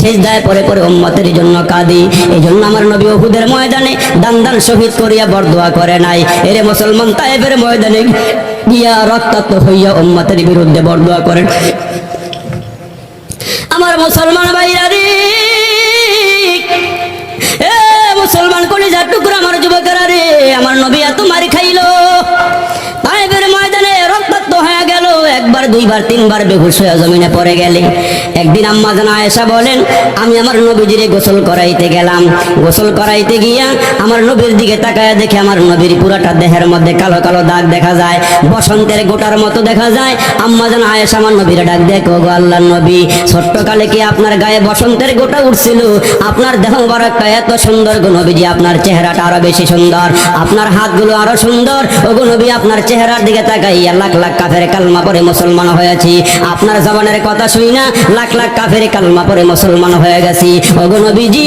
শেষ দায় পরে পরে উম্মতের জন্য কাঁদি। এই জন্য আমার নবী ওহুদের ময়দানে দান দান শহীদ করিয়া বরদোয়া করে নাই। এরে মুসলমান তাইবের ময়দানে গিয়া রক্তাক্ত হইয়া উম্মতের বিরুদ্ধে বরদোয়া করেন। আমার মুসলমান ভাইরা রে মুসলমান কলিজার টুকরা আমার যুবকেরা রে, আমার নবী এত মারি খাইলো। তাইবের ময়দানে রক্তাক্ত হয়ে গেল। একবার, দুইবার, তিনবার বেহুশ হয়ে জমিনে পড়ে গেলে। একদিন আম্মা জানা এসা বলেন, আমি আমার নবীজিরে গোসল করাইতে গেলাম। গোসল করাইতে গিয়া আমার নবীর দিকে তাকায় দেখে আমার নবীর পুরাটা দেহের মধ্যে কালো কালো দাগ দেখা যায়। বসন্তের গোটার মতো দেখা যায়। আম্মা জানা আয়েশা আমার নবীর ডাক দেখো গো আল্লাহ নবী ছোট্ট কালে কি আপনার গায়ে বসন্তের গোটা উঠছিল? আপনার দেহ বারাকটা এত সুন্দর গো নবীজি, আপনার চেহারাটা আরও বেশি সুন্দর। আপনার হাতগুলো আরও সুন্দর। ও গো নবী, আপনার চেহারার দিকে তাকাইয়া লাখ লাখ কাফের কালমা পরে মুসলমান হয়েছি। আপনার জবানের কথা শুই না, লাখ লাখ কাফের কালমা পরে মুসলমান হয়ে গেছি। নবীজি,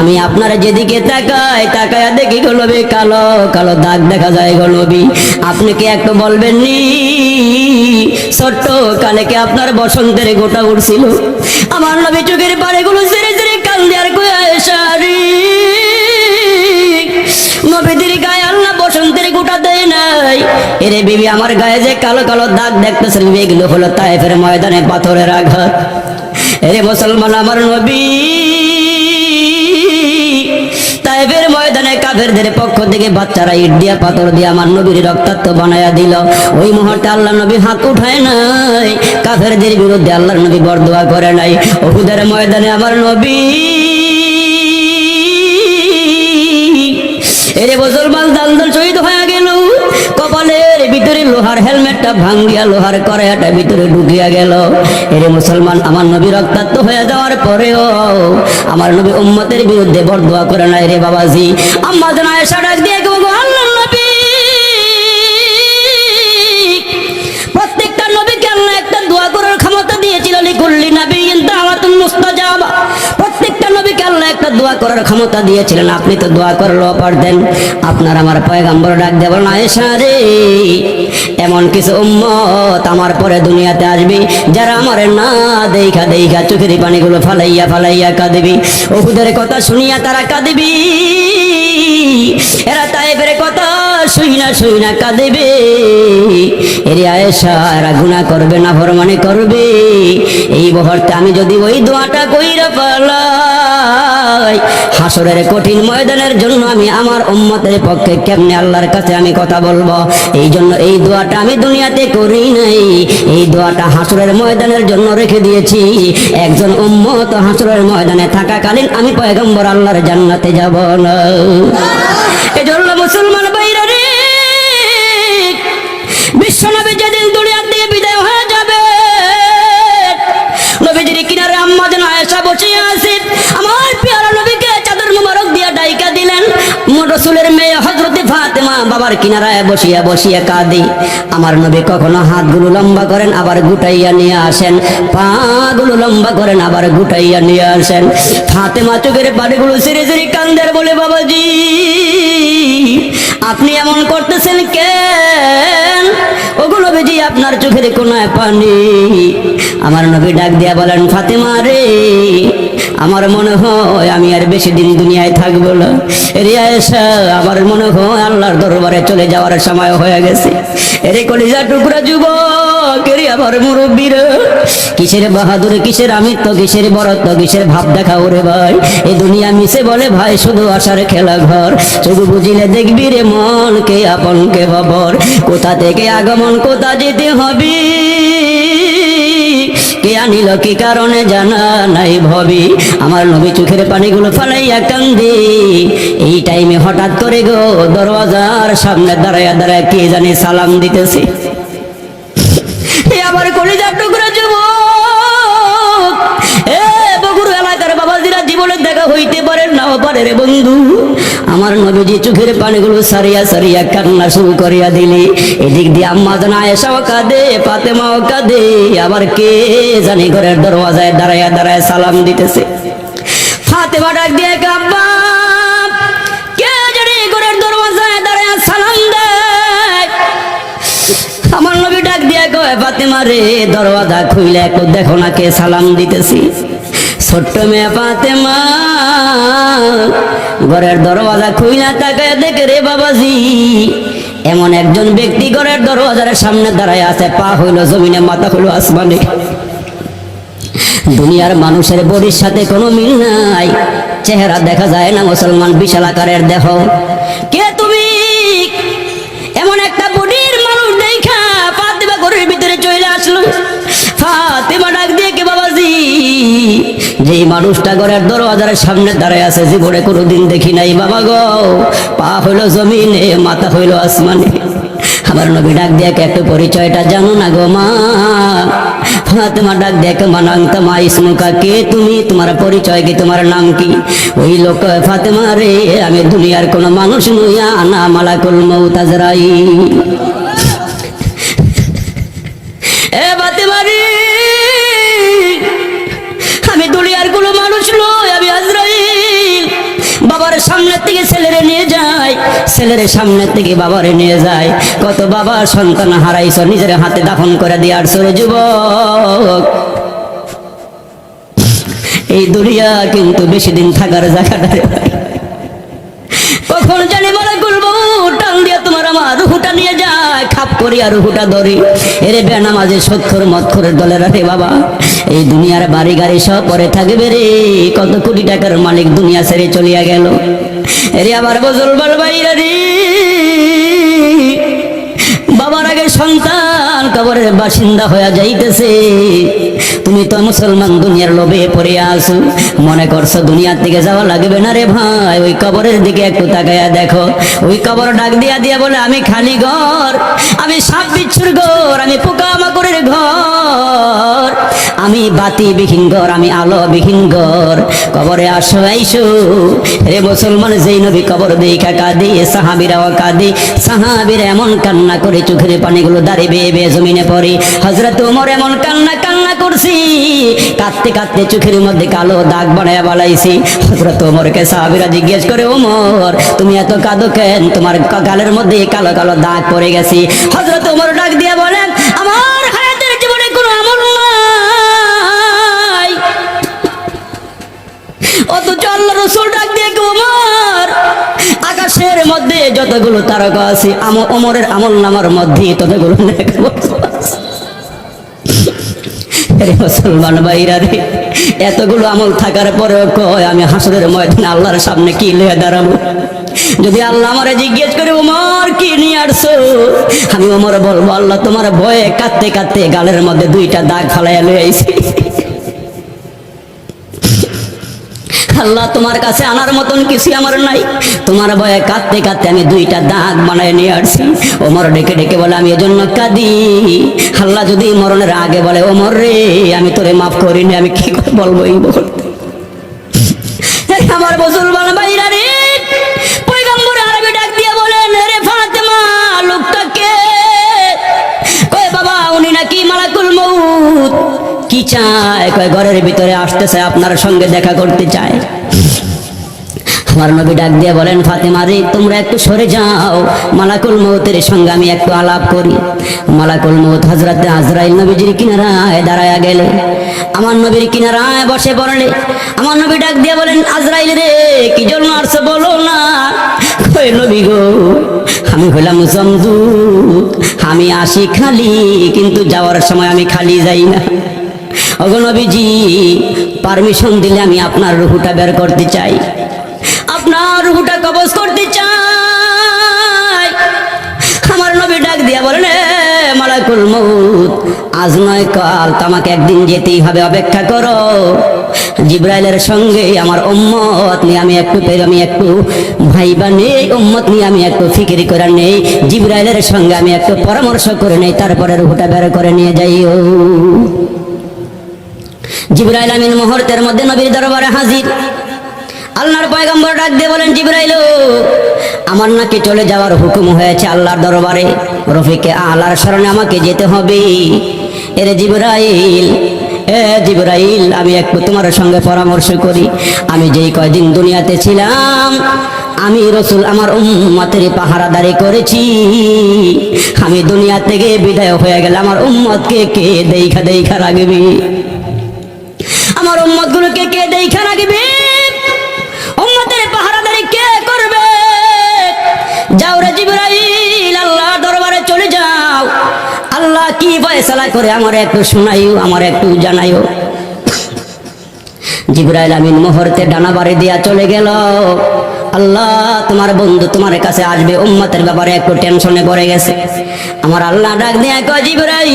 আমি আপনার যেদিকে তাকাই তাকায় দেখি গো কালো কালো দাগ দেখা যায় গো নবী। আপনি কি একটু বলবেন নি ছোট্ট কালে কি আপনার বসন্তের গোটা উঠছিল? আমার নবী চোখের পাড়েগুলো সেরে সেরে কাল দেওয়ার কয়া সারি নবীদের গায়ে আল্লাহ বসন্তের গোটা দেয় নাই এরে বিবি, আমার গায়ে যে কালো কালো দাগ দেখতেছেন এগুলো হলো তাইফের ময়দানে পাথরের আঘাত। এরে মুসলমান আমার নবী, তাইফের ময়দানে কাফেরদের পক্ষ থেকে বাচ্চারা ইট দিয়া, পাথর দিয়ে আমার নবীর রক্তাক্ত বানায়া দিল। ওই মুহূর্তে আল্লাহ নবী হাত উঠায় নাই। কাফেরদের বিরুদ্ধে আল্লাহর নবী বরদোয়া করে নাই। ওহুদের ময়দানে আমার নবী এরে মুসলমান দালদল শহীদ হয়ে গেল। কপালের ভিতরে লোহার হেলমেটটা ভাঙ্গিয়া লোহার কড়াইটা ভিতরে ঢুকিয়া গেল। এরে মুসলমান, আমার নবী রক্তাক্ত হয়ে যাওয়ার পরেও আমার নবী উম্মতের বিরুদ্ধে বরদোয়া করে নাই রে বাবাজি। আম্মা জানা এসা ডাক দিয়ে গো নবী। প্রত্যেকটা নবীকে আল্লাহ একটা দোয়া করার ক্ষমতা দিয়েছিল, লিকুল্লি নবী দাওয়াতুন মুস্তাজাবা। প্রত্যেকটা নবীকে আল্লাহ একটা দোয়া করার ক্ষমতা দিয়েছিলেন। আপনি তো দোয়া করলেও পারতেন আপনার আমার পয়গাম্বর ডাক দেব না এসা রে, এমন কিছু উম্মত আমার পরে দুনিয়াতে আসবে, যারা আমার না দেখা দেখা চোখের পানিগুলো ফালাইয়া ফালাইয়া কাঁদবি। ওহুদের কথা শুনিয়া তারা কাঁদবি। এরা তাইবের কথা শুই না শুই না কাঁদবে। এরে আয়েশা, এরা গুণা করবে না ভরমানে করবে। এই মুহূর্তে আমি যদি ওই দোয়াটা কইরা পালাই হাসরের কঠিন ময়দানের জন্য আমি আমার উম্মতের পক্ষে কেমনে আল্লাহর কাছে আমি কথা বলব? এই জন্য এই দোয়াটা আমি দুনিয়াতে করি নাই। এই দোয়াটা হাসরের ময়দানের জন্য রেখে দিয়েছি। একজন উম্মত হাসরের ময়দানে থাকাকালীন আমি পয়গম্বর আল্লাহর জান্নাতে যাব না। এজন্য মুসলমান বাইরা রসুলের মেয়ে হজরতে ফাতেমা বাবার কিনারায় বসিয়া বসিয়া কাঁদি। আমার নবী কখনো হাতগুলো লম্বা করেন, আবার গুটাইয়া নিয়ে আসেন। পাগুলো লম্বা করেন, আবার গুটাইয়া নিয়ে আসেন। ফাতেমা চোখের পাড়িগুলো সিরে সিরে কান্দের বলে, বাবাজি, আপনি এমন করতেছেন কেন? ওগুলো বেজি আপনার চোখের কোনায় পানি। আমার নবী ডাক দিয়া বলেন, ফাতেমা রে আমার মনে হয় আমি আর বেশি দিন দুনিয়ায় থাকব না। রিয়া এসা আমার মনে হয় আল্লাহর দরবারে চলে যাওয়ার সময় হয়ে গেছে। এরে কলিজা টুকরা যুবক কিসের বাহাদুর, কিসের কিসের ভাব ভাই। এই দুনিয়া বলে ভাই, শুধু খেলা ঘর। বুঝিলে দেখবি রে মন, কে আপন, কে বাবর কোথা থেকে আগমন, কোথা যেতে হবে? কে আনিল, কি কারণে জানা নাই ভবি? আমার নবী চোখের পানিগুলো ফালাইয়া কান্দি। এই টাইমে হঠাৎ করে গো, দরওয়াজার সামনে দাঁড়াইয়া দাঁড়ায় কে জানি সালাম দিতেছে। আবার কলিজার টুকরা যুবক! হইতে পারে নাও পারে রে বন্ধু। আমার নবীজি চোখের পানিগুলো সারিয়া সারিয়া কান্না শুরু করিয়া দিলি। এদিক দিয়ে আম্মা জানা এসাও কাঁদে, ফাতেমাও কাঁদে। আবার কে জানি ঘরের দরওয়াজায় দাঁড়ায়া দাঁড়ায় সালাম দিতেছে। ফাতেমা ডাক কে জানি ঘরের দরওয়াজায় সালাম আমার নবী ডাক দিয়া কয়, ফাতেমা রে, দরওয়াজা খুইলে দেখো না কে সালাম দিতেছি। ছোট্ট মেয়ে ফাতেমা, ঘরের দরওয়াজা খুইলা তাকায় দেখে রে বাবাজি, এমন একজন ব্যক্তি ঘরের দরওয়াজার সামনে দাঁড়ায় আছে, পা হইল জমিনে, মাথা হইল আসমানে। দুনিয়ার মানুষের বডির সাথে কোনো মিল নাই, চেহারা দেখা যায় না মুসলমান বিশাল আকারের দেহ। কে তুমি? এমন একটা বডির মানুষ দেখা, ফাতেমা ঘরের ভিতরে চলে আসলো। ফাতেমা ডাক দিয়ে কে বাবাজি? যেই মানুষটা ঘরের দরওয়াজার সামনে দাঁড়ায় আছে, জীবনে কোনোদিন দেখি নাই। বাবা গো, পা হইল জমিনে, মাথা হইল আসমানে। আমার নবী ডাক দিয়ে একটু পরিচয়টা জানো না গো মা। ফাতেমা ডাক দেখ মানাং তোমা ইসমুকা কে তুমি? তোমার পরিচয় কি? তোমার নাম কি? ওই লোক ফাতেমা রে, আমি দুনিয়ার কোনো মানুষ নইয়া আনা মালাকুল মৌত ছেলের সামনের থেকে বাবারে নিয়ে যায়। কত বাবা সন্তান হারাইছ, নিজের হাতে দাফন করে দিয়ে আর সরে যুবক। এই দুনিয়া কিন্তু বেশি দিন থাকার জায়গাটা কখন জানি বলে গুলবো টান দিয়ে তোমার আমার রুহুটা নিয়ে যায় খাপ করি আর রুহুটা ধরি। এরে বেনামাজে সত্তর করে দলের রে বাবা, এই দুনিয়ার বাড়ি গাড়ি সব পরে থাকবে রে। কত কোটি টাকার মালিক দুনিয়া ছেড়ে চলিয়া গেল। এরে আবার বজল বল বাইরা রে। সন্তান কবরের বাসিন্দা হয়ে যাইতেছে। তুমি তো মুসলমান দুনিয়ার লোভে পড়ে আসো মনে করছ দুনিয়ার দিকে যাওয়া লাগবে না রে ভাই। ওই কবরের দিকে একটু তাকায়া দেখো। ওই কবর ডাক দিয়া দিয়া বলে, আমি খালি ঘর, আমি সাপ বিচ্ছুর ঘর, আমি পোকা মাকড়ের ঘর। আমি বাতি বিহীন ঘর আমি আলো বিহীন ঘর কবরে আসো, আইসো। রে মুসলমান, যেই নবী কবর দেখা কাঁদে সাহাবিরাও কাঁদে, সাহাবিরা এমন কান্না করে চোখের পানিগুলো দাঁড়িয়ে বেয়ে বেয়ে জমিনে পড়ে। হজরত উমর এমন কান্না কান্না করছি, কাঁদতে কাঁদতে চোখের মধ্যে কালো দাগ বানায় বালাইছি। হজরত উমরকে সাহাবিরা জিজ্ঞেস করে, ওমর, তুমি এত কাঁদো কেন? তোমার গালের মধ্যে কালো কালো দাগ পড়ে গেছি। হজরত উমর ডাক দিয়ে বলেন অথচ আল্লাহ রসুল ডাক দিয়ে কে ওমর আকাশের মধ্যে যতগুলো তারকা আছে, আম ওমরের আমল নামার মধ্যে ততগুলো মুসলমান রে, এতগুলো আমল থাকার পরেও কয়, আমি হাসরের ময়দানে আল্লাহর সামনে কি লয়ে দাঁড়াবো? যদি আল্লাহ আমারে জিজ্ঞেস করে ওমর কি নিয়ে আসছো? আমি ওমর বলব, আল্লাহ তোমার ভয়ে কাঁদতে কাঁদতে গালের মধ্যে দুইটা দাগ ফালাইয়া লয়ে আল্লাহ তোমার কাছে আনার মতন কিছু আমার নাই। তোমার ভয়ে কাঁদতে কাঁদতে আমি দুইটা দাঁত বানায় নিয়ে আসছি। ওমর ডেকে ডেকে বলে, আমি এজন্য কাঁদি। আল্লাহ যদি মরণের আগে বলে, ওমর রে, আমি তোরে মাফ করিনি, আমি কি বলব এই বলতে কি চায়? কয়, ঘরের ভিতরে আসতে চায় আপনার সঙ্গে দেখা করতে চায়। আমার নবী ডাক দিয়ে বলেন, ফাতেমা রে, তোমরা একটু সরে যাও। মালাকুল মৌতের সঙ্গে আমি একটু আলাপ করি। মালাকুল মৌত হজরতে আজরাইল নবীজির কিনারায় দাঁড়ায়া গেলে। আমার নবীর কিনারায় বসে পড়লে, আমার নবী ডাক দিয়ে বলেন, আজরাইল রে, কি জন্য আসছো বলো না? কই নবী গো, আমি হইলাম জমদূত। আমি আসি খালি, কিন্তু যাওয়ার সময় আমি খালি যাই না। অগনবীজি পারমিশন দিলে আমি আপনার রুহুটা বের করতে চাই। আপনার রুহুটা কবজ করতে চাই। আমার নবী ডাক দিয়া বলেন "এ মালাকুল মউত, আজ নয় কাল তোমাকে একদিন যেতেই হবে, অপেক্ষা করো। জিব্রাইলের সঙ্গে আমার উম্মত নিয়ে আমি একটু আমি একটু ভাইবা নেই, উম্মত নিয়ে আমি একটু ফিকিরি করে নেই। জিব্রাইলের সঙ্গে আমি একটু পরামর্শ করে নেই, তারপরে রুহুটা বের করে নিয়ে যাইও। জিব্রাইল আমিন মুহূর্তের মধ্যে নবীর দরবারে হাজির। আল্লাহর পয়গম্বর ডাক দিয়ে বলেন, জিব্রাইল, আমার নাকি চলে যাওয়ার হুকুম হয়েছে আল্লাহর দরবারে। রফিকে আল্লাহর স্মরণে আমাকে যেতে হবে। এরে জিব্রাইল, এ জিব্রাইল, আমি একটু তোমার সঙ্গে পরামর্শ করি। আমি যেই কয়দিন দুনিয়াতে ছিলাম, আমি রসুল আমার উম্মতের পাহারাদারি করেছি। আমি দুনিয়া থেকে বিদায় হয়ে গেলে আমার উম্মতকে কে দেখা দেখা রাখবি? আমার উম্মত গুলোকে কে দেখা রাখবি উম্মতের পাহারাদারি কে করবে? যাও রে জিবরাইল, আল্লাহ দরবারে চলে যাও। আল্লাহ কি করে আমার একটু শোনাইও, আমার একটু জানাইও। জিব্রাইল আমিন মুহূর্তে ডানা বাড়ি দিয়া চলে গেল। আল্লাহ, তোমার বন্ধু তোমার কাছে আসবে, উম্মতের ব্যাপারে একটু টেনশনে পড়ে গেছে। আমার আল্লাহ ডাক দিয়া জিব্রাইল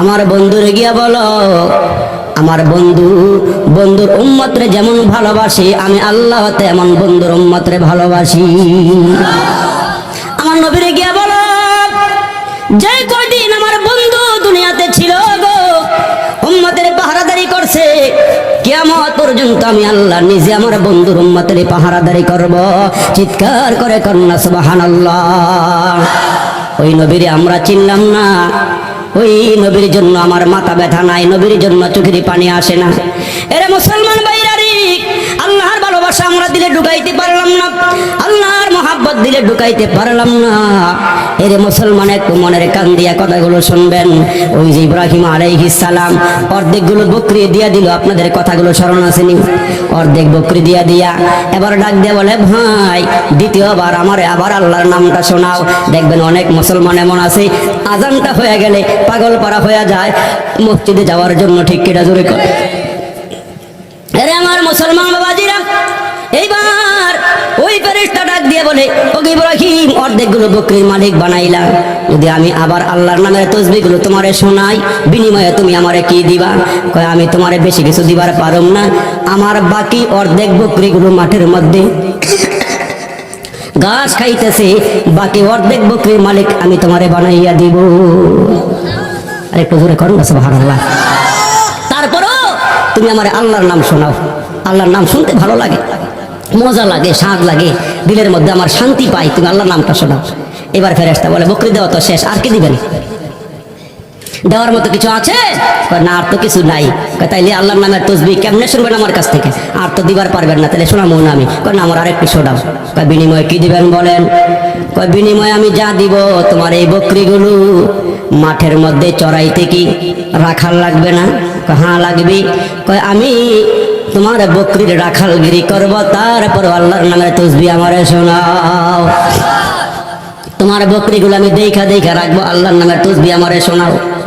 আমার বন্ধুরে গিয়া বলো, আমার বন্ধু, বন্ধুর উম্মতরে যেমন ভালোবাসি, আমি আল্লাহ তেমন বন্ধুর উম্মতরে ভালোবাসি। আমার নবীরে গিয়া বলো, যে কয়দিন আমার বন্ধু দুনিয়াতে ছিল গো, উম্মতের পাহারাদারি করছে, কিয়ামত পর্যন্ত আমি আল্লাহ নিজে আমার বন্ধুর উম্মতের পাহারাদারি করব। চিৎকার করে কন্যা সুবহানাল্লাহ। ওই নবীরে আমরা চিনলাম না ওই নবীর জন্য আমার মাথা ব্যথা নাই, নবীর জন্য চোখের পানি আসে না। এরা মুসলমান বাইরারি আল্লাহর ভালোবাসা আমরা দিলে ঢুকাইতে পারলাম না, আল্লাহর মহাব্বত দিলে ঢুকাইতে পারলাম না। এরে মুসলমান একটু মনের কান দিয়া কথাগুলো শুনবেন। ওই যে ইব্রাহিম আলাইহিস সালাম অর্ধেকগুলো বকরি দিয়া দিল, আপনাদের কথাগুলো স্মরণ আসেনি? অর্ধেক বকরি দিয়া দিয়া এবার ডাক দিয়ে বলে, ভাই, দ্বিতীয়বার আমার আবার আল্লাহর নামটা শোনাও। দেখবেন অনেক মুসলমান এমন আছে, আজানটা হয়ে গেলে পাগল পারা হয়ে যায়। মসজিদে যাওয়ার জন্য ঠিক কেটা জোরে করে। আরে আমার মুসলমান বাবাজিরা। এইবার ওই ফেরেশতা ডাক দিয়ে বলে ওকে ইব্রাহিম, অর্ধেকগুলো বকরির মালিক বানাইলাম যদি আমি আবার আল্লাহর নামের তসবিগুলো তোমারে শোনাই, বিনিময়ে তুমি আমারে কি দিবা? কয়, আমি তোমারে বেশি কিছু দিবার পারুম না। আমার বাকি অর্ধেক বকরিগুলো মাঠের মধ্যে ঘাস খাইতেছে, বাকি অর্ধেক বকরির মালিক আমি তোমারে বানাইয়া দিব। আরে একটু জোরে করুন সুবহানাল্লাহ। তুমি আমার আল্লাহর নাম শোনাও। আল্লাহর নাম শুনতে ভালো লাগে, মজা লাগে, স্বাদ লাগে, দিলের মধ্যে আমার শান্তি পাই, তুমি আল্লাহর নামটা শোনাও। এবার ফেরেস্তা বলে, বকরি দেওয়া তো শেষ, আর কি দিবেন? দেওয়ার মতো কিছু আছে? না, আর তো কিছু নাই। তাইলে আল্লাহর নামের তসবি কেমনে শুনবেন আমার কাছ থেকে? আর তো দিবার পারবেন না তাহলে শোনাবো না আমি। না, আমার আরেকটু শোনাও। কয়, বিনিময়ে কি দিবেন বলেন? কয়, বিনিময়ে আমি যা দিব, তোমার এই বকরিগুলো মাঠের মধ্যে চড়াইতে কি রাখার লাগবে না? হ্যাঁ লাগবি? কয়, আমি তোমার বকরির রাখালগিরি করব, তারপর আল্লাহর নামে তসবি আমারে শোনাও। তোমার বকরিগুলো আমি দেখা দেখা রাখব, আল্লাহর নামে তসবি আমারে শোনাও।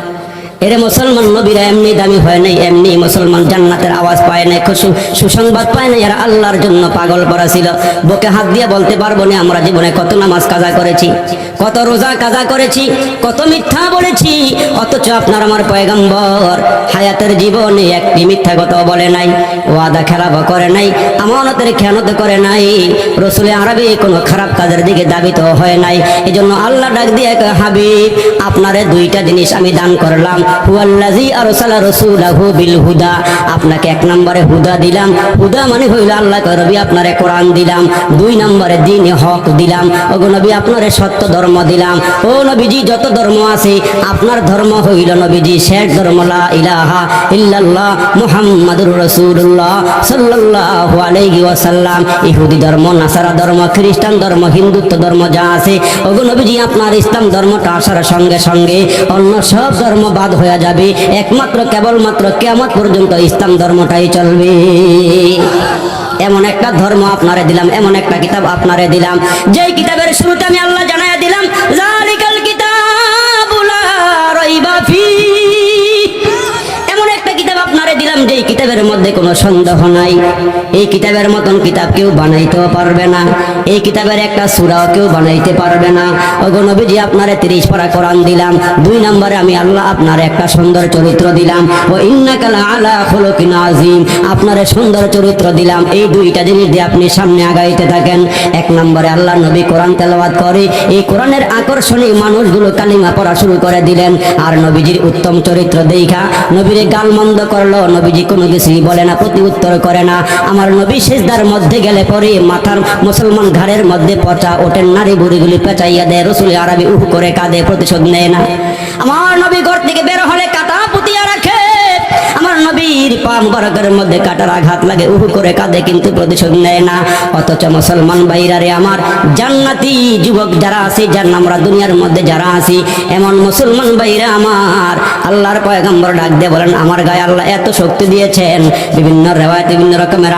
এরে মুসলমান নবীরা এমনি দামি হয় নাই, এমনি মুসলমান জান্নাতের আওয়াজ পায় নাই সুসংবাদ পায় নাই এরা আল্লাহর জন্য পাগল করা ছিল। বুকে হাত দিয়ে বলতে পারব না, আমরা জীবনে কত নামাজ কাজা করেছি, কত রোজা কাজা করেছি, কত মিথ্যা বলেছি, অথচ আপনার আমার পয়গম্বর হায়াতের জীবনে একটি মিথ্যা কথা বলে নাই, ওয়াদা খেলাপ করে নাই, আমানতের খেয়ানত করে নাই, রসুলে আরবি কোনো খারাপ কাজের দিকে দাবিত হয় নাই এই জন্য আল্লাহ ডাক দিয়ে হাবিব, আপনারে দুইটা জিনিস আমি দান করলাম আপনাকে এক নম্বরে হুদা দিলাম। হুদা মানে হইল আল্লাহ আপনারে কোরআন দিলাম। দুই নম্বরে দিন হক দিলাম। ওগো নবী, আপনারে সত্য ধর্ম দিলাম। ও নবীজি, যত ধর্ম আছে, আপনার ধর্ম হইল নবীজি, শেষ ধর্ম ইলাহা ইল্লাল্লাহ মুহাম্মাদুর সাল্লাল্লাহু আলাইহি ওয়াসাল্লাম। ইহুদি ধর্ম, নাসারা ধর্ম, খ্রিস্টান ধর্ম, হিন্দুত্ব ধর্ম যা আছে, ওগো নবীজি, আপনার ইসলাম ধর্মটা আসার সঙ্গে সঙ্গে অন্য সব ধর্ম বাদ হয়ে যাবে। একমাত্র কেবলমাত্র কেমন পর্যন্ত ইসলাম ধর্মটাই চলবে। এমন একটা ধর্ম আপনারে দিলাম, এমন একটা কিতাব আপনারে দিলাম। যে কিতাবের শুরুতে আমি আল্লাহ জানাই দিলাম আপনারে দিলাম যেই কিতাবের মধ্যে কোনো সন্দেহ নাই। এই কিতাবের মতন কিতাব কেউ বানাইতেও পারবে না। এই কিতাবের একটা সুরাও কেউ বানাইতে পারবে না। ওগো নবীজি আপনারে তিরিশ পারা কোরআন দিলাম। দুই নম্বরে আমি আল্লাহ আপনার একটা সুন্দর চরিত্র দিলাম। ও ইন্নাকালা আলা খুলুকিন আজিম আপনারে সুন্দর চরিত্র দিলাম। এই দুইটা জিনিস দিয়ে আপনি সামনে আগাইতে থাকেন। এক নম্বরে আল্লাহ নবী কোরআন তেলাওয়াত করে। এই কোরআনের আকর্ষণী মানুষগুলো কালিমা পড়া শুরু করে দিলেন। আর নবীজির উত্তম চরিত্র দেখা নবীরে গাল মন্দ করল নবীজি কোনো কিছুই বলে না, প্রতি উত্তর করে না। আমার নবী সেজদার মধ্যে গেলে পরে মাথার মুসলমান ঘাড়ের মধ্যে পচা ওঠেন নারী বুড়িগুলি পেঁচাইয়া দেয়, রসুল আরবি উহ করে কাঁদে, প্রতিশোধ নেয় না। আমার নবী ঘর থেকে বের হলে কাটা পুতিয়া রাখে নবীর পা মুবারকের মধ্যে কাটার আঘাত লাগে, উহু করে কাঁদে, কিন্তু প্রতিশোধ নেয় না। অথচ মুসলমান ভাইরারে আমার, জান্নাতি যুবক যারা আছে, যার আমরা দুনিয়ার মধ্যে যারা আছি, এমন মুসলমান ভাইরা আমার। আল্লাহর পয়গম্বর ডাক দিয়ে বলেন, আমার গায়ে আল্লাহ এত শক্তি দিয়েছেন। বিভিন্ন রেওয়ায়ত, বিভিন্ন রকমের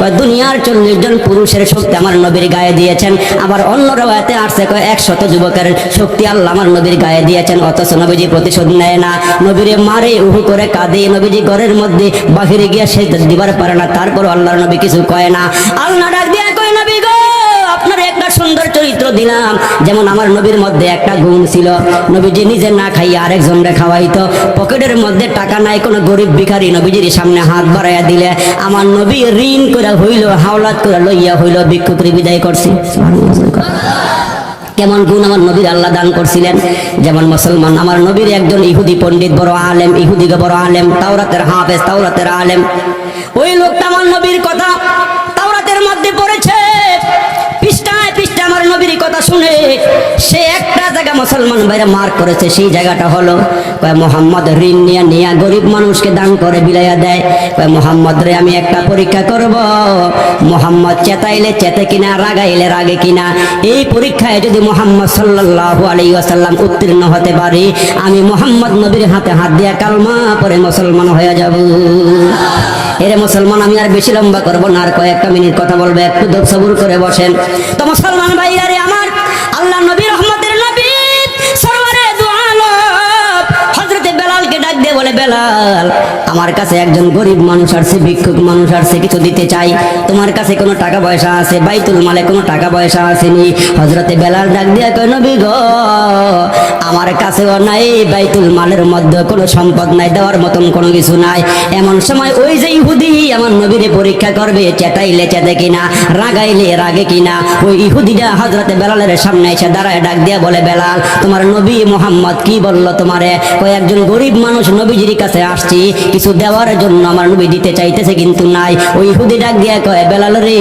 কয়, দুনিয়ার চল্লিশ জন পুরুষের শক্তি আমার নবীর গায়ে দিয়েছেন। আবার অন্য রেওয়ায়তে আসছে কয়, একশত যুবকের শক্তি আল্লাহ আমার নবীর গায়ে দিয়েছেন। অথচ নবীজি প্রতিশোধ নেয় না। নবীরে মারে, উহু করে কাঁদে। নবীজি ঘরের মধ্যে বাহিরে গিয়ে সে দিবার পারে না তারপর আল্লাহর নবী কিছু কয় না। আল্লাহ ডাক দিয়ে কয়, নবী গো, আপনার একটা সুন্দর চরিত্র দিলাম। যেমন আমার নবীর মধ্যে একটা গুণ ছিল। নবীজি নিজে না খাইয়া আরেকজনরে খাওয়াইতো। পকেটের মধ্যে টাকা নাই, কোনো গরিব ভিখারি নবীজির সামনে হাত বাড়াইয়া দিলে। আমার নবী ঋণ করে হইল, হাওলাত করে লইয়া হইল ভিক্ষুকরি বিদায় করছি। কেমন গুণ আমার নবীর আল্লাহ দান করছিলেন? যেমন মুসলমান, আমার নবীর একজন ইহুদি পণ্ডিত, বড় আলেম, ইহুদিকে বড় আলেম, তাওরাতের হাফেজ, তাওরাতের আলেম। ওই লোকটা আমার নবীর কথা তাওরাতের মধ্যে পড়েছে। নবীর কথা শুনে সে একটা জায়গা মুসলমান ভাইরা মার করেছে, সেই জায়গাটা হলো, কয় মোহাম্মদ ঋণ নিয়ে নিয়ে গরিব মানুষকে দান করে বিলাইয়া দেয়। কয় মোহাম্মদ রে, আমি একটা পরীক্ষা করব। মোহাম্মদ চেতাইলে চেতে কিনা, রাগাইলে রাগে কিনা। এই পরীক্ষায় যদি মোহাম্মদ সাল্লাল্লাহু আলাইহি ওয়াসাল্লাম উত্তীর্ণ হতে পারি, আমি মোহাম্মদ নবীর হাতে হাত দিয়া কালমা পরে মুসলমান হয়ে যাব। এরে মুসলমান, আমি আর বেশি লম্বা করব না, আর কয়েকটা মিনিট কথা বলব, একটু দোক সবুর করে বসেন। তো মুসলমান ভাই আরে আমার, আল্লাহ নবী আমার কাছে একজন গরিব মানুষ আসছে, ভিক্ষুক মানুষ আসছে, কিছু দিতে চাই। তোমার কাছে কোনো টাকা পয়সা আছে? বাইতুল মালে কোনো টাকা পয়সা আসেনি। হযরতে বেলাল ডাক দিয়ে কয়, নবী গো, আমার কাছেও নাই, বাইতুল মালের মধ্যে কোনো সম্পদ নাই, দেওয়ার মতন কোনো কিছু নাই। এমন সময় ওই যে ইহুদি, আমার নবীরে পরীক্ষা করবে চেতাইলে চেতে কিনা, রাগাইলে রাগে কিনা। ওই ইহুদিটা হজরতে বেলালের সামনে এসে দাঁড়ায়, ডাক দিয়া বলে, বেলাল, তোমার নবী মোহাম্মদ কি বলল তোমারে? কয়, একজন গরিব মানুষ নবীজির কাছে আসছি কিছু দেওয়ার জন্য আমার নবী দিতে চাইতেছে কিন্তু নাই। ওই ইহুদি ডাক দিয়া কয়, বেলাল রে,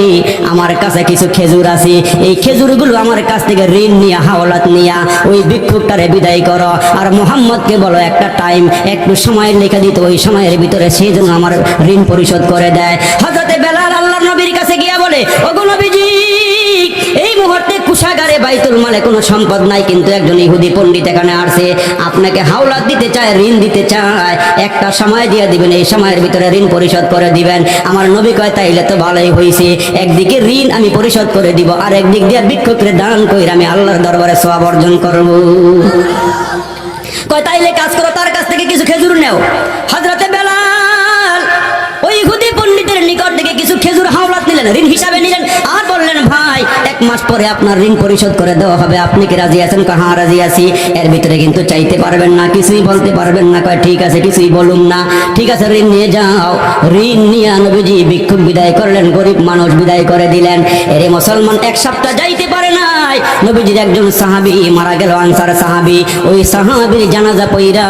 আমার কাছে কিছু খেজুর আছে। এই খেজুরগুলো আমার কাছ থেকে ঋণ নিয়ে, হাওলাত নিয়া, ওই ভিক্ষুকটারে বিদায় করো। আর মোহাম্মদকে বলো, একটা টাইম একটু সময় লিখে দিত, ওই সময়ের ভিতরে সেই জন্য আমার ঋণ পরিশোধ করে দেয়। হজরতে বেলাল আল্লাহ নবীর কাছে গিয়া বলে, ওগো নবীজি এই মুহূর্তে কুষাগারে বাইতুল মালে কোনো সম্পদ নাই, কিন্তু একজন ইহুদি পণ্ডিত এখানে আসছে। আপনাকে হাওলাত দিতে চায়, ঋণ দিতে চায়। একটা সময় দিয়ে দিবেন, এই সময়ের ভিতরে ঋণ পরিশোধ করে দিবেন। আমার নবী কয়, তাইলে তো ভালোই হয়েছে একদিকে ঋণ আমি পরিশোধ করে দিব, আর একদিক দিয়ে ভিক্ষুকরে দান কইরা আমি আল্লাহর দরবারে সওয়াব অর্জন করব। কয়, তাইলে কাজ করো, তার কাছ থেকে কিছু খেজুর নেও। হজরতে বেলাল, ওই ইহুদি পণ্ডিতের নিকট থেকে কিছু খেজুর হাওলাত নিলেন, ঋণ হিসাবে নিলেন। আর মাস পরে আপনার ঋণ পরিশোধ করে দেওয়া হবে। আপনি কি রাজি আছেন? হ্যাঁ রাজি আছি। এর ভিতরে কিন্তু চাইতে পারবেন না, কিছুই বলতে পারবেন না। কয়, ঠিক আছে, কিছুই বলুন না। ঠিক আছে, ঋণ নিয়ে যাও। ঋণ নিয়ে নবীজি ভিক্ষুক বিদায় করলেন, গরিব মানুষ বিদায় করে দিলেন। এরে মুসলমান এক সপ্তাহ যাইতে পারে নাই। নবীজির একজন সাহাবি মারা গেল, আনসার সাহাবি। ওই সাহাবির জানাজা পইরা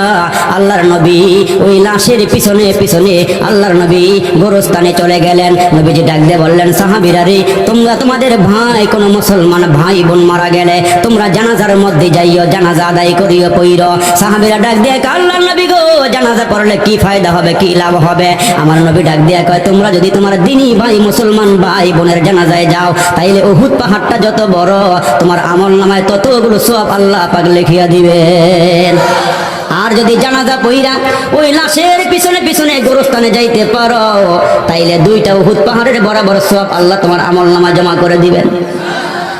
আল্লাহর নবী ওই লাশের পিছনে পিছনে আল্লাহর নবী গোরস্থানে চলে গেলেন। নবীজি ডাক দিয়ে বললেন, সাহাবিরা রে, তোমরা তোমাদের ভাই কোন মুসলমান ভাই বোন মারা গেলে তোমরা জানাজার মধ্যে যাইও জানাজা আদায় করিও পইর। সাহাবিরা ডাক দিয়ে কয়, আল্লাহর নবী গো জানাজা পড়লে কি ফায়দা হবে কি লাভ হবে? আমার নবী ডাক দিয়ে কয় তোমরা যদি তোমার দিনী ভাই মুসলমান ভাই বোনের জানাজায় যাও তাইলে উহুদ পাহাড়টা যত বড় তোমার আমল নামায় ততগুলো সব আল্লাহ পাক লিখিয়া দিবেন। আর যদি জানাজা পইরা ওই লাশের পিছনে পিছনে গোরস্থানে যাইতে পারো তাইলে দুইটা উহুদ পাহাড়ের বরাবর সব আল্লাহ তোমার আমল নামা জমা করে দিবেন।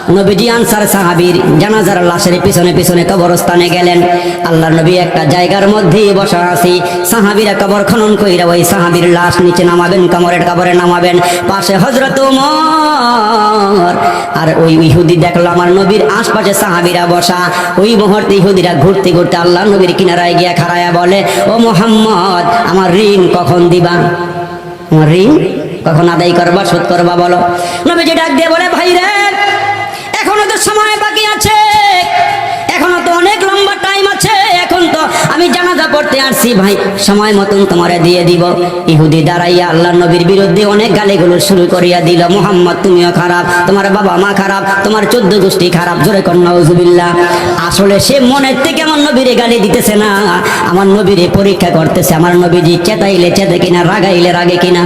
নবীজি আনসার সাহাবীর জানাজার লাশের পিছনে পিছনে কবরস্থানে গেলেন। আল্লাহ নবী একটা জায়গার মধ্যে বসা আছি। সাহাবীরা কবর খনন কইরা ওই সাহাবীর লাশ নিচে নামাবেন কবরের কবরে নামাবেন। পাশে হজরত উমর। আর ওই ইহুদি দেখল আমার নবীর আশপাশে সাহাবীরা বসা। ওই মুহূর্তে ইহুদিরা ঘুরতে ঘুরতে আল্লাহ নবীর কিনারায় গিয়া খাড়ায়া বলে, ও মোহাম্মদ, আমার ঋণ কখন দিবা? আমার ঋণ? কখন আদায় করবা? শোধ করবা বলো। নবীজি ডাক দিয়ে বলে ভাই রে এখনও তো সময় বাকি আছে। এখনও তো অনেক লম্বা টাইম আছে। এখন তো আমি জানাজা পড়তে আসছি, ভাই। সময় মতন তোমারে দিয়ে দিব। ইহুদি দাঁড়াইয়া আল্লাহ নবীর বিরুদ্ধে অনেক গালিগুলো শুরু করিয়া দিল। মোহাম্মদ, তুমিও খারাপ। তোমার বাবা মা খারাপ। তোমার চোদ্দ গোষ্ঠী খারাপ। জোরে কন্যা উজুবিল্লা আসলে সে মনের থেকে আমার নবীরে গালি দিতেছে না। আমার নবীরে পরীক্ষা করতেছে। আমার নবীজি চেতাইলে চেতে কিনা, রাগাইলে রাগে কিনা।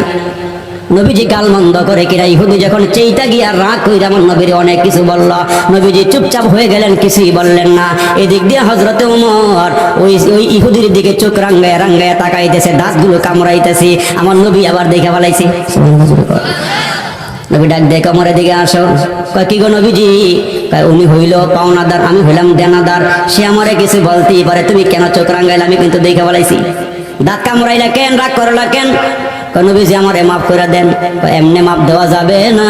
নবীজি গাল মন্দ করে কিনা ইহুদি যখন চেইতা গিয়া রাগ কইরা আমার নবীর অনেক কিছু বলল, নবীজি চুপচাপ হয়ে গেলেন, কিছুই বললেন না। এদিক দিয়ে হজরত উমর, ওই ওই ইহুদির দিকে চোখ রাঙ্গায় রাঙ্গায় তাকাইতেছে, দাঁতগুলো কামড়াইতেছে। আমার নবী আবার দেখে ফেলাইছে। নবী ডাক দেখ আমার দিকে আসো। কি গো নবীজি? উনি হইল পাওনাদার, আমি হইলাম দেনাদার। সে আমারে কিছু বলতেই পারে। তুমি কেন চোখ রাঙ্গাইলে আমি কিন্তু দেখে ফেলাইছি। দাঁত কামড়াইলা কেন? রাগ করলা কেন? নবীজি আমারে মাফ করে দেন, এমনি মাফ দেওয়া যাবে না।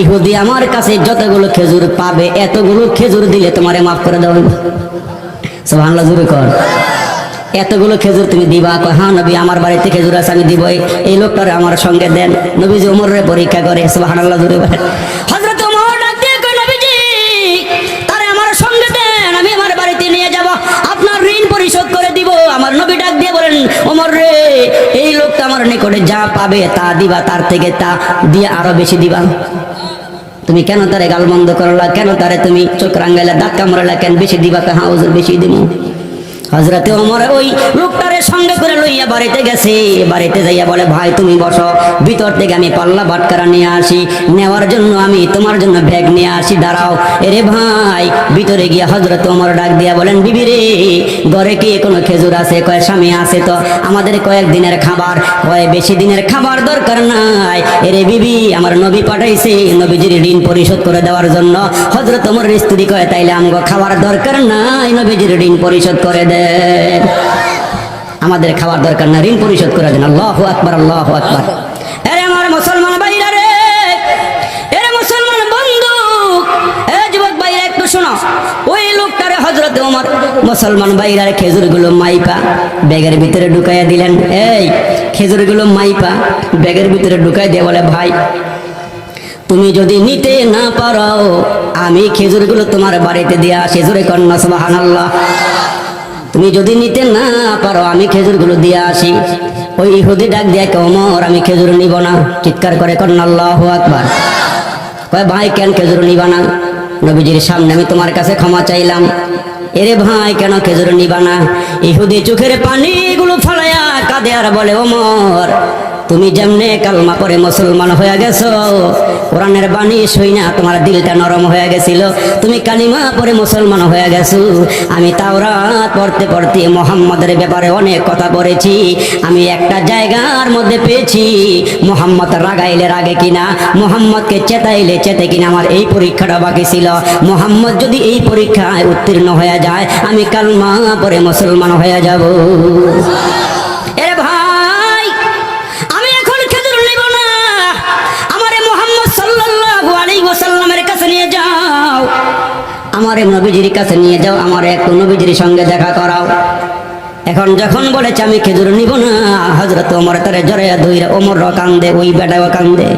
ইহুদি আমার কাছে যতগুলো খেজুর পাবে, এতগুলো খেজুর দিলে তোমারে মাফ করে দেওয়া হইব সুবহানাল্লাহ, জোরে কর। এতগুলো খেজুর তুমি দিবা, কয় হ্যাঁ নবী, আমার বাড়িতে খেজুর আছে, আমি দিবই। এই লোকটারে আমার সঙ্গে দেন। নবীজি উমরের পরীক্ষা করে, সুবহানাল্লাহ, জোরে বলেন। পরিশোধ করে দিব। আমার নবী ডাক দিয়ে বলেন, ওমর রে, এই লোকটা আমার নিকটে যা পাবে তা দিবা, তার থেকে তা দিয়ে আরও বেশি দিবা। তুমি কেন তারে গাল বন্ধ করলা? কেন তারে তুমি চোখ রাঙ্গাইলা দাঁত কামড়ালা কেন বেশি দিবা? তা হাউজ বেশি দিব হজরতে ওমর ওই লোকটারে সঙ্গে করে লইয়া বাড়িতে গেছে। বাড়িতে যাইয়া বলে, ভাই, তুমি বসো। ভিতর থেকে আমি পাল্লা বাটকারা নিয়ে আসি। নেওয়ার জন্য আমি তোমার জন্য ব্যাগ নিয়ে আসি। দাঁড়াও। এরে ভাই, ভিতরে গিয়া হজরত ওমর ডাক দিয়া বলেন, বিবি রে, ঘরে কি কোনো খেজুর আছে? কয়, স্বামী আছে তো। আমাদের কয়েক দিনের খাবার। কয়, বেশি দিনের খাবার দরকার নাই। এরে বিবি, আমার নবী পাঠাইছে নবীজির ঋণ পরিশোধ করে দেওয়ার জন্য। হজরত ওমর স্ত্রী কয়, তাইলে আমগো খাবার দরকার নাই নবীজির ঋণ পরিশোধ করে দেন আমাদের খাওয়ার দরকার না, ঋণ পরিশোধ করার দেন আল্লাহ আকবার আল্লাহ আকবার। মুসলমান ভাইরা রে, এরে মুসলমান বন্ধু, এ যুবক ভাইরা, একটু শোনো। ওই লোকটারে হজরতে ওমর, মুসলমান ভাইরারে খেজুরগুলো মাইপা ব্যাগের ভিতরে ঢুকাইয়া দিলেন। এই খেজুরগুলো মাইপা ব্যাগের ভিতরে ঢুকাই দিয়ে বলে, ভাই, তুমি যদি নিতে না পারো, আমি খেজুরগুলো তোমার বাড়িতে দিয়ে আসি। জোরে কন্যা সুবহানাল্লাহ। তুমি যদি নিতে না পারো, আমি খেজুরগুলো দিয়ে আসি। ওই ইহুদি ডাক দিয়ে মর আমি খেজুর নিব না। চিৎকার করে কন্যাল্লাহ আকবার। কয়, ভাই, কেন খেজুর নিবানা নবীজির সামনে আমি তোমার কাছে ক্ষমা চাইলাম। এরে ভাই, কেন খেজুর নিবানা ইহুদি চোখের পানিগুলো ফলাইয়া কাঁদে আর বলে, ওমর তুমি যেমনে কালমা পরে মুসলমান হয়ে গেছো, কোরআনের বাণী শুই না তোমার দিলটা নরম হয়ে গেছিল। তুমি কালিমা পরে মুসলমান হয়ে গেছো। আমি তাওরাত পড়তে পড়তে মোহাম্মদের ব্যাপারে অনেক কথা বলেছি। আমি একটা জায়গার মধ্যে পেয়েছি, মোহাম্মদ রাগাইলে রাগে কিনা, মোহাম্মদকে চেতাইলে চেতে কিনা আমার এই পরীক্ষাটা বাকি ছিল। মোহাম্মদ যদি এই পরীক্ষায় উত্তীর্ণ হয়ে যায়, আমি কালমা পরে মুসলমান হয়ে যাব। আমারে নবীজির কাছে নিয়ে যাও, আমার এক নবীজির সঙ্গে দেখা করাও। এখন যখন বলেছে, আমি খেজুর নিব না। হজরত ওমর তারে জরে ধুইরা ওমর কান্দে, ওই বেটাও কান্দে।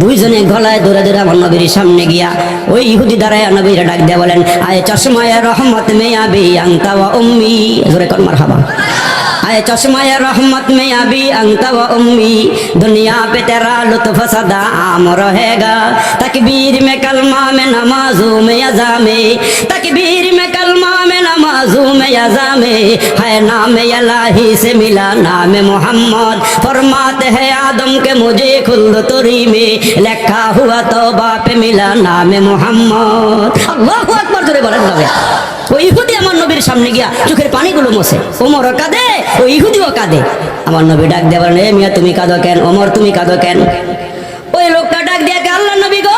দুইজনে গলায় দৌড়ে দৌড়ে আমার নবীর সামনে গিয়া ওই ইহুদি দাঁড়ায় নবীর ডাক দিয়ে বলেন, আয় চশমায় রহমত মেয়াবি আংতা ওয়া উম্মি। জোরে কর মারহাবা। आए चश्माए रहमत में अभी अंत व उम्मी दुनिया पे तेरा लुत्फ सदा आम रहेगा तकबीर में कलमा में नमाजू में अजा में तकबीर में कलमा में नमाजू में अजा में है नाम अलाही से मिला नाम मोहम्मद फरमाते हैं आदम के मुझे खुल तुरी में लिखा हुआ तो बाप मिला नाम मोहम्मद अल्लाह अकबर जोरे बोला ওই ইহুদি আমার নবীর সামনে গিয়া চোখের পানিগুলো মোছে। ওমরও কাঁদে ইহুদিও কাঁদে। আমার নবী ডাক বলেন এ মিয়া, তুমি কাঁদো কেন? ওমর, তুমি কাঁদো কেন? ওই লোকটা ডাক দিয়ে আল্লাহ নবী গো,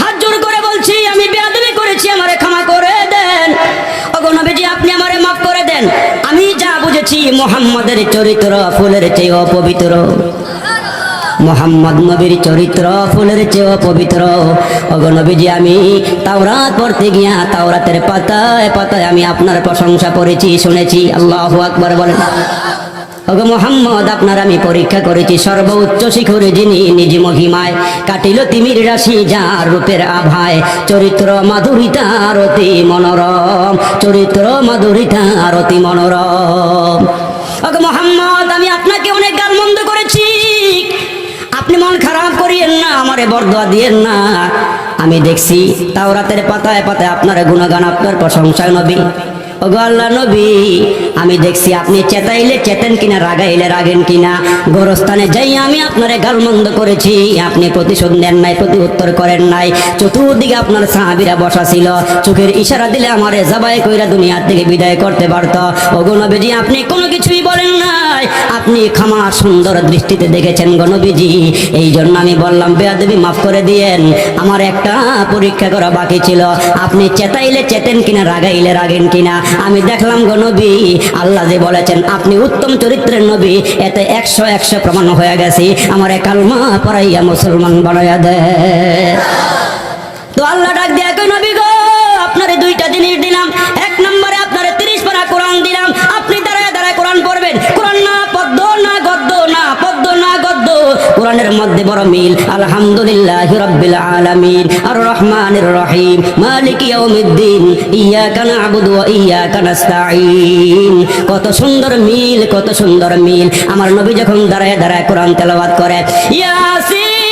হাত জোর করে বলছি, আমি বেয়াদবি করেছি, আমারে ক্ষমা করে দেন। ওগো নবীজি, আপনি আমারে মাফ করে দেন। আমি যা বুঝেছি, মোহাম্মদের চরিত্র, ফুলের চেয়ে অপবিত্র। মোহাম্মদ নবীর চরিত্র, ফুলের চেয়েও পবিত্র। ওগো নবীজি, আমি তাওরাত পড়তে গিয়া তাওরাতের পাতায় পাতায় আমি আপনার প্রশংসা করেছি শুনেছি। আল্লাহ আকবার বলেন। ওগো মোহাম্মদ, আপনার আমি পরীক্ষা করেছি। সর্বোচ্চ শিখরে যিনি নিজ মহিমায় কাটিল তিমির রাশি, যার রূপের আভায় চরিত্র মাধুরিতা আরতি মনোরম, চরিত্র মাধুরিতার আরতি মনোরম। ওগো মোহাম্মদ, আমি আপনাকে অনেক গাল মন্দ করেছি। আপনি মন খারাপ করিয়েন না, আমারে বরদোয়া দিয়েন না। আমি দেখছি তাও রাতের পাতায় পাতায় আপনার গুণগান, আপনার প্রশংসায় নবী। ওগো নবী, আমি দেখছি আপনি চেতাইলে চেতেন কিনা, রাগাইলে রাগেন কিনা। গোরস্থানে যাই আমি আপনারে গালমন্দ করেছি, আপনি প্রতিশোধ নেন নাই প্রতি উত্তর করেন নাই। চতুর্দিকে আপনার সাহাবিরা বসা ছিল, চোখের ইশারা দিলে আমারে জবাই কইরা দুনিয়ার থেকে বিদায় করতে পারত। ওগো আপনি কোনো কিছুই বলেন নাই। আপনি ক্ষমা সুন্দর দৃষ্টিতে দেখেছেন গণবীজি এই জন্য আমি বললাম, বেয়াদবি মাফ করে দিয়েন। আমার একটা পরীক্ষা করা বাকি ছিল। আপনি চেতাইলে চেতেন কিনা, রাগাইলে রাগেন কিনা। আমি দেখলাম গো নবী, আল্লাহ যে বলেছেন, আপনি উত্তম চরিত্রের নবী, এতে একশো একশো প্রমাণ হয়ে গেছে। আমার কালমা পড়াইয়া মুসলমান বানাইয়া দেয় মধ্যে বড় মিল। আলহামদুলিল্লাহ রব্বিল আলামিন। আর রহমানির রহিম মালিক ইয়াউমিদ্দিন। ইয়াকা নাবুদু ওয়া ইয়াকা নাস্তাঈন। কত সুন্দর মিল, কত সুন্দর মিল। আমার নবী যখন দাঁড়ায় দাঁড়ায় কোরআন তেলাওয়াত করে, ইয়াসিন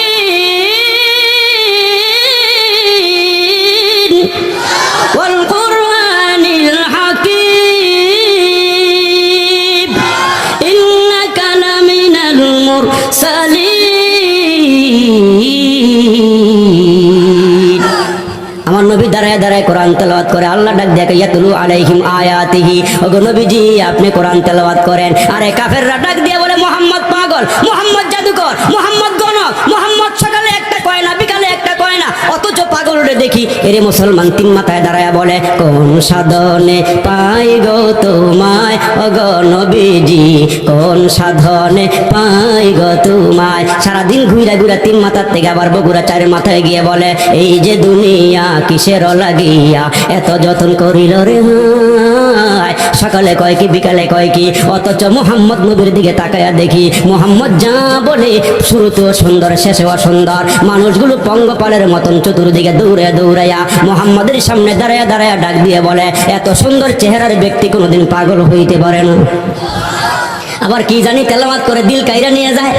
Salim. নবী দাঁড়ায় দাঁড়ায় কোরআন তেলাওয়াত করে, আল্লাহ ডাক দেখে ইয়াতুলু আলাইহিম আয়াতিহি। ওগো নবীজি, আপনি কোরআন তেলাওয়াত করেন। আরে কাফেররা ডাক দিয়ে বলে, মোহাম্মদ পাগল, মোহাম্মদ জাদুকর, মোহাম্মদ গণক, মোহাম্মদ দেখি, এরে মুসলমান তিন মাথায় দাঁড়ায় বলে, কোন সাধনে পাই গো তোমায়? ওগো নবীজি, কোন সাধনে পাই গো তোমায়? সারাদিন ঘুরা ঘুরা তিন মাথার থেকে আবার বগুড়া চারের মাথায় গিয়ে বলে, এই যে দুনিয়া কিসের লাগিয়া এত যতন করিল রে। সকালে কয় কি, বিকালে কয় কি, অথচ মোহাম্মদ নবীর দিকে তাকায়া দেখি, মোহাম্মদ যা বলে, শুরুতেও সুন্দর, শেষেও সুন্দর মানুষগুলো পঙ্গপালের মতন চতুর্দিকে দৌড়ে দৌড়াইয়া মোহাম্মদের সামনে দাঁড়ায় দাঁড়ায় ডাক দিয়ে বলে, এত সুন্দর চেহারার ব্যক্তি কোনোদিন পাগল হইতে পারে না। আবার কি জানি তেলামাত করে দিল কাইরা নিয়ে যায়।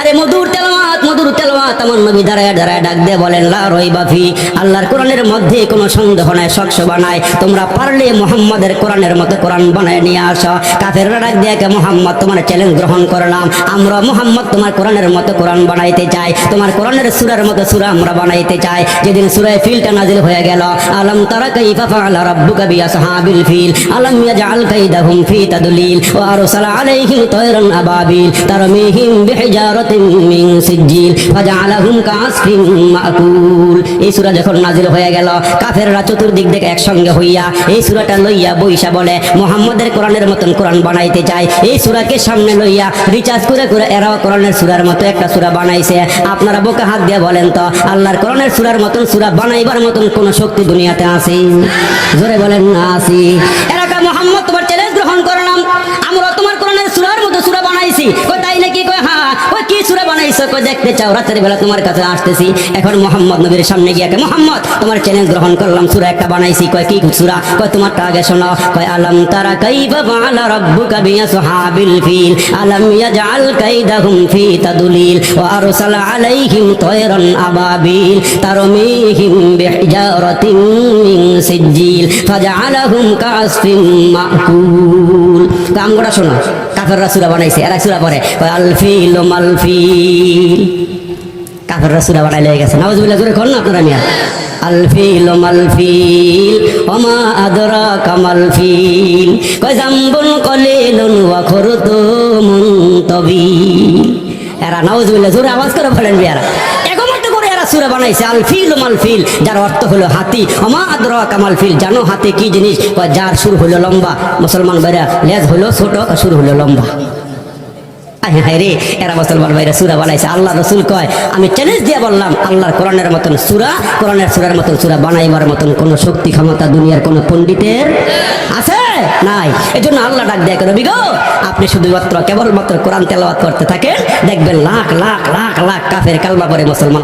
আরে মধুর তেলাওয়াত মধুর তেলাওয়াত আমার নবী দাঁড়ায় দাঁড়ায় ডাক দিয়ে বলেন, লা রই বাফি আল্লাহর কোরআনের মধ্যে কোনো সন্দেহ নাই শখস বানায় তোমরা পারলে মোহাম্মদের কোরআনের মতো কোরআন বানায় নিয়ে আসো। কাফেররা ডাক দিয়ে মোহাম্মদ, তোমার চ্যালেঞ্জ গ্রহণ করলাম। আমরা মোহাম্মদ তোমার কোরআনের মতো কোরআন বানাইতে চাই। তোমার কোরআনের সুরার মতো সুরা আমরা বানাইতে চাই। যেদিন সুরায় ফিলটা নাজিল হয়ে গেল, আলম তারা কাইফা ফাআলা রাব্বুকা বিআসহাবিল ফিল? আলম ইয়াজআল কাইদাহুম ফি তাদলিল? ওয়া আরসালা আলাইহিম তায়রান আবাবিল? তারমিহিম বিহিজারাতিন মিন সিজিল ফাজআলাহুম কাসফিন মাকুল। এই সূরা যখন নাজিল হয়ে গেল, কাফেররা চতুর্দিক হইয়া এই সূরাটা লইয়া বলে, মুহাম্মদের কোরআনের মতন কোরআন বানাইতে চায় এই সূরাকে সামনে লইয়া রিচার্জ করে করে এরাও কোরআনের সূরার মতো একটা সূরা বানাইছে। আপনারা বুকে হাত দিয়ে বলেন তো, আল্লাহর কোরআনের সূরার মতন সূরা বানাইবার মতন কোন শক্তি দুনিয়াতে আছে? জোরে বলেন না আছে। এলাকা মোহাম্মদ, তোমার চ্যালেঞ্জ গ্রহণ করলাম। আমরা তোমার কোরআনের সূরার মতো সূরা বানাইছি। কই তাই নাকি? কই হ্যাঁ কই কি সূরা বানাইছো? কই দেখতে চাও? রাতের বেলা তোমার কাছে আসতেছি। এখন মোহাম্মদ নবীর সামনে গিয়ে মোহাম্মদ, তোমার চ্যালেঞ্জ গ্রহণ করলাম, সূরা একটা বানাইছি। কয়, কি সূরা? কয়, তোমারটা আগে শোনো। কয়, আলম তারা কাইফা ফাআলা রাব্বুকা বিআসহাবিল ফিল? আলম ইয়াজআল কাইদাহুম ফি তাদলিল? ওয়া আরসালা আলাইহিম তায়রান আবাবিল? তারমিহিম বিহিজারাতিন মিন সিজিল ফাজআলাহুম কাসফিন মাকুল? কামগড়া শোনো। কাফেররা সূরা বানাইছে, এরা সূরা পড়ে। কয়, আল ফিল গেছে। না এরা নাউজুবিল্লাহ জোরে আওয়াজ করে বলেন বিয়ারা একমত করে এরা সূরা বানাইছে, আল ফিল মাল ফিল, যার অর্থ হলো হাতি। আদরা কামাল ফিল, জানো হাতি কি জিনিস? যার সুর হলো লম্বা। মুসলমান ভাইরা, লেজ হলো ছোট, সুর হলো লম্বা। হায় রে, এরা মুসলমান ভাইরা সুরা বানাইছে। আল্লাহ রসুল কয়, আমি চ্যালেঞ্জ দিয়ে বললাম, আল্লাহর কোরআনের মতন সুরা, কোরআনের সুরার মতন সুরা বানাইবার মতন কোনো শক্তি, ক্ষমতা দুনিয়ার কোনো পণ্ডিতের আছে? নাই। এজন্য আল্লাহ ডাক দেয় রবি গো আপনি শুধুমাত্র কেবলমাত্র কোরআন তেলাওয়াত করতে থাকেন, দেখবেন লাখ লাখ লাখ লাখ কাফের কালমা করে মুসলমান